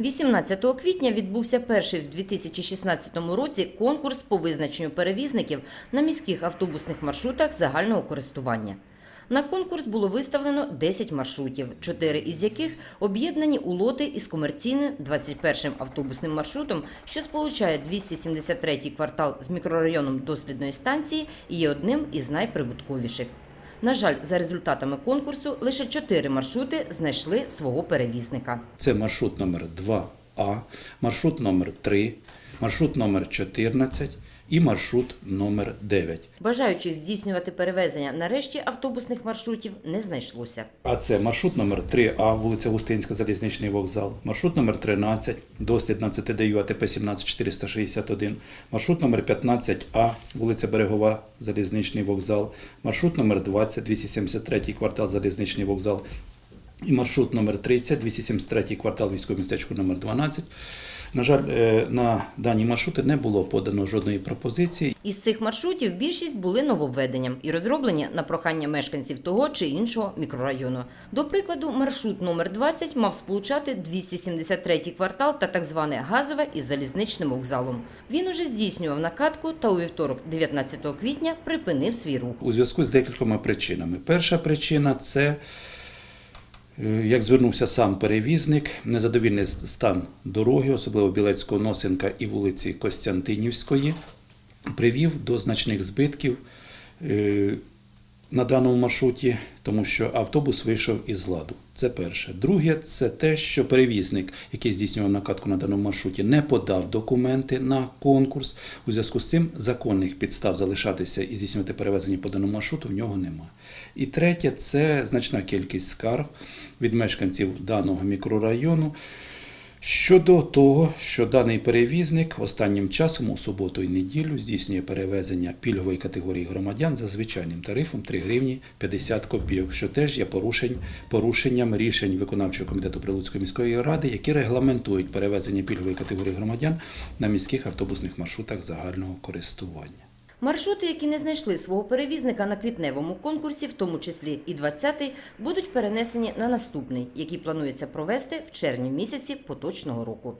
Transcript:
18 квітня відбувся перший в 2016 році конкурс по визначенню перевізників на міських автобусних маршрутах загального користування. На конкурс було виставлено 10 маршрутів, 4 із яких об'єднані у лоти із комерційним 21-м автобусним маршрутом, що сполучає 273-й квартал з мікрорайоном дослідної станції і є одним із найприбутковіших. На жаль, за результатами конкурсу лише чотири маршрути знайшли свого перевізника. Це маршрут номер 2А, маршрут номер 3, маршрут номер 14 і маршрут номер 9. Бажаючих здійснювати перевезення на решті автобусних маршрутів не знайшлося. А це маршрут номер 3А, вулиця Густинська, залізничний вокзал, маршрут номер 13, дослід на ЦТДЮ АТП 17461, маршрут номер 15А, вулиця Берегова, залізничний вокзал, маршрут номер 20, 273 квартал, залізничний вокзал, і маршрут номер 30, 273 квартал, військове містечко номер 12. На жаль, е, на дані маршрути не було подано жодної пропозиції. Із цих маршрутів більшість були нововведенням і розроблені на прохання мешканців того чи іншого мікрорайону. До прикладу, маршрут номер 20 мав сполучати 273 квартал та так зване газове із залізничним вокзалом. Він уже здійснював накатку та у вівторок, 19 квітня, припинив свій рух. у зв'язку з декількома причинами. Перша причина це, як звернувся сам перевізник, незадовільний стан дороги, особливо Білецького Носенка і вулиці Костянтинівської, привів до значних збитків е, на даному маршруті, тому що автобус вийшов із ладу. Це перше. Друге, це те, що перевізник, який здійснював накатку на даному маршруті, не подав документи на конкурс. У зв'язку з цим законних підстав залишатися і здійснювати перевезення по даному маршруту в нього немає. І третє, це значна кількість скарг від мешканців даного мікрорайону. Щодо того, що даний перевізник останнім часом у суботу і неділю здійснює перевезення пільгової категорії громадян за звичайним тарифом 3 гривні 50 копійок, що теж є порушень, порушенням рішень виконавчого комітету Прилуцької міської ради, які регламентують перевезення пільгової категорії громадян на міських автобусних маршрутах загального користування. Маршрути, які не знайшли свого перевізника на квітневому конкурсі, в тому числі і 20-й, будуть перенесені на наступний, який планується провести в червні місяці поточного року.